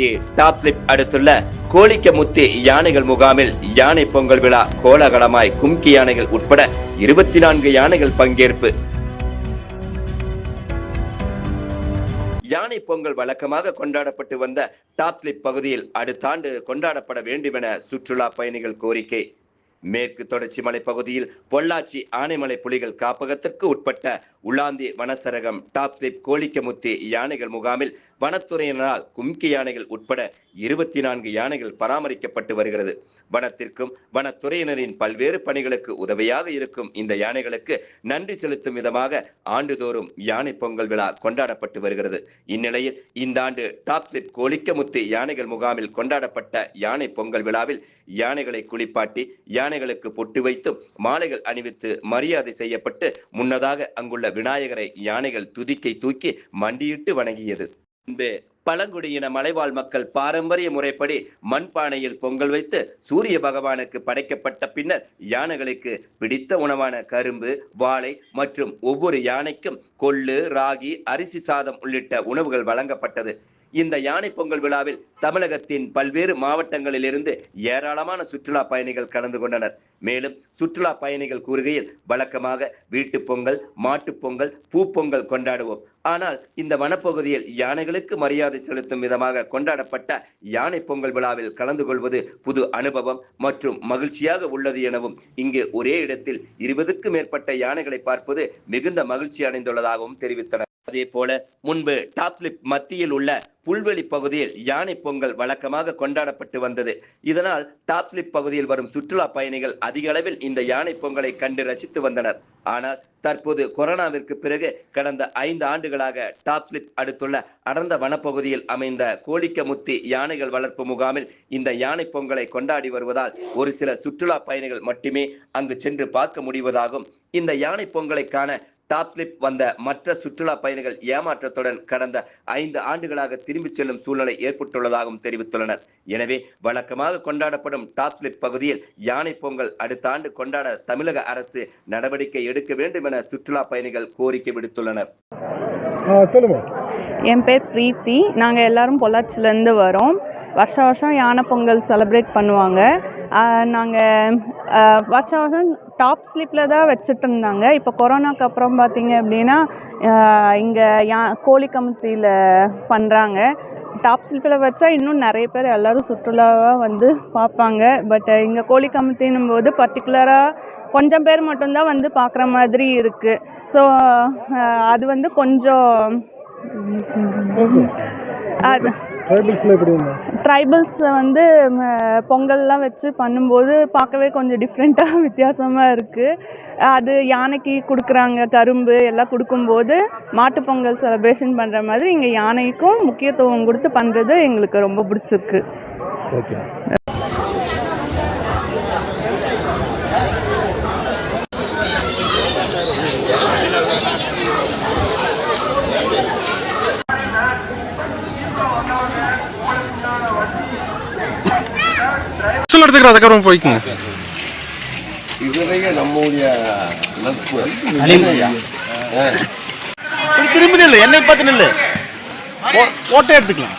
பொள்ளாச்சி டாப்லிப் அடுத்துள்ள கோழிக்கமுத்தி யானைகள் முகாமில் யானை பொங்கல் விழா கோலாகலமாய் கும்கி யானைகள் உட்பட இருபத்தி நான்கு யானைகள் பங்கேற்பு. யானை பொங்கல் வழக்கமாக கொண்டாடப்பட்டு வந்த டாப்லிப் பகுதியில் அடுத்த ஆண்டு கொண்டாடப்பட வேண்டும் என சுற்றுலா பயணிகள் கோரிக்கை. மேற்கு தொடர்ச்சி மலை பகுதியில் பொள்ளாச்சி ஆனைமலை புலிகள் காப்பகத்திற்கு உட்பட்ட உலாந்தி வனசரகம் டாப்லிப் கோழிக்கமுத்தி யானைகள் முகாமில் வனத்துறையினரால் கும்கி யானைகள் உட்பட இருபத்தி நான்கு யானைகள் பராமரிக்கப்பட்டு வருகிறது. வனத்திற்கும் வனத்துறையினரின் பல்வேறு பணிகளுக்கு உதவியாக இருக்கும் இந்த யானைகளுக்கு நன்றி செலுத்தும் விதமாக ஆண்டுதோறும் யானை பொங்கல் விழா கொண்டாடப்பட்டு வருகிறது. இந்நிலையில் இந்த ஆண்டு டாப்லிப் கோழிக்கமுத்து யானைகள் முகாமில் கொண்டாடப்பட்ட யானை பொங்கல் விழாவில் யானைகளை குளிப்பாட்டி யானைகளுக்கு பொட்டு வைத்தும் மாலைகள் அணிவித்து மரியாதை செய்யப்பட்டு முன்னதாக அங்குள்ள விநாயகரை யானைகள் துதிக்கை தூக்கி மண்டியிட்டு வணங்கியது. பின்பு பழங்குடியின மலைவாழ் மக்கள் பாரம்பரிய முறைப்படி மண்பானையில் பொங்கல் வைத்து சூரிய பகவானுக்கு படைக்கப்பட்ட பின்னர் யானைகளுக்கு பிடித்த உணவான கரும்பு வாழை மற்றும் ஒவ்வொரு யானைக்கும் கொள்ளு ராகி அரிசி சாதம் உள்ளிட்ட உணவுகள் வழங்கப்பட்டது. இந்த யானை பொங்கல் விழாவில் தமிழகத்தின் பல்வேறு மாவட்டங்களிலிருந்து ஏராளமான சுற்றுலா பயணிகள் கலந்து கொண்டனர். மேலும் சுற்றுலா பயணிகள் கூறுகையில் வழக்கமாக வீட்டுப் பொங்கல் மாட்டுப் பொங்கல் பூப்பொங்கல் கொண்டாடுவோம். ஆனால் இந்த வனப்பகுதியில் யானைகளுக்கு மரியாதை செலுத்தும் விதமாக கொண்டாடப்பட்ட யானை பொங்கல் விழாவில் கலந்து கொள்வது புது அனுபவம் மற்றும் மகிழ்ச்சியாக உள்ளது எனவும் இங்கு ஒரே இடத்தில் இருபதுக்கும் மேற்பட்ட யானைகளை பார்ப்பது மிகுந்த மகிழ்ச்சி அடைந்துள்ளதாகவும் தெரிவித்தனர். அதே போல முன்பு டாப்லிப் மத்தியில் உள்ள புல்வெளி பகுதியில் யானை பொங்கல் வழக்கமாக கொண்டாடப்பட்டு வந்தது. இதனால் டாப்லிப் பகுதியில் வரும் சுற்றுலா பயணிகள் அதிக அளவில் இந்த யானை பொங்கலை கண்டு ரசித்து வந்தனர். ஆனால் தற்போது கொரோனாவிற்கு பிறகு கடந்த ஐந்து ஆண்டுகளாக டாப்லிப் அடுத்துள்ள அடர்ந்த வனப்பகுதியில் அமைந்த கோழிக்கமுத்தி யானைகள் வளர்ப்பு முகாமில் இந்த யானை பொங்கலை கொண்டாடி வருவதால் ஒரு சில சுற்றுலா பயணிகள் மட்டுமே அங்கு சென்று பார்க்க முடிவதாகும். இந்த யானை பொங்கலை காண டாப்லிப் வந்த மற்ற சுற்றுலா பயணிகள் ஏமாற்றத்துடன் கடந்த ஐந்து ஆண்டுகளாக திரும்பிச் செல்லும் சூழ்நிலை ஏற்பட்டுள்ளதாகவும் தெரிவித்துள்ளனர். எனவே வழக்கமாக கொண்டாடப்படும் டாப்லிப் பகுதியில் யானை பொங்கல் அடுத்த ஆண்டு கொண்டாட தமிழக அரசு நடவடிக்கை எடுக்க வேண்டும் என சுற்றுலா பயணிகள் கோரிக்கை விடுத்துள்ளனர். என் பேர் பிரீத்தி. நாங்கள் எல்லாரும் பொள்ளாச்சிலேருந்து வரோம். வருஷம் வருஷம் யானை பொங்கல் செலிப்ரேட் பண்ணுவாங்க. நாங்கள் வருஷம் வருஷம் டாப் ஸ்லிப்பில் தான் வச்சுட்டு இருந்தாங்க இப்போ கொரோனாக்கு அப்புறம் பார்த்தீங்க அப்படின்னா இங்கே யா கோழிக்கமுத்தியில் பண்ணுறாங்க டாப் ஸ்லிப்பில் வச்சா இன்னும் நிறைய பேர் எல்லோரும் சுற்றுலாவாக வந்து பார்ப்பாங்க. பட் இங்கே கோழிக்கமுத்தின்னும் போது பர்டிகுலராக கொஞ்சம் பேர் மட்டும்தான் வந்து பார்க்குற மாதிரி இருக்குது ஸோ அது வந்து கொஞ்சம் அது ட்ரைபல்ஸ் வந்து பொங்கல்லாம் வச்சு பண்ணும்போது பார்க்கவே கொஞ்சம் டிஃப்ரெண்ட்டாக வித்தியாசமாக இருக்குது அது யானைக்கு கொடுக்குறாங்க கரும்பு எல்லாம் கொடுக்கும்போது மாட்டுப் பொங்கல் செலிப்ரேஷன் பண்ணுற மாதிரி இங்கே யானைக்கும் முக்கியத்துவம் கொடுத்து பண்ணுறது எங்களுக்கு ரொம்ப பிடிச்சிருக்கு. சொல்ல எடுத்துக்கிற அதுக்கப்புறம் போய்க்குங்க. நம்முடைய நட்பு. திரும்பி நில்லு. என்னை பார்த்து நில்லு. போ- போட்டோ எடுத்துக்கலாம்.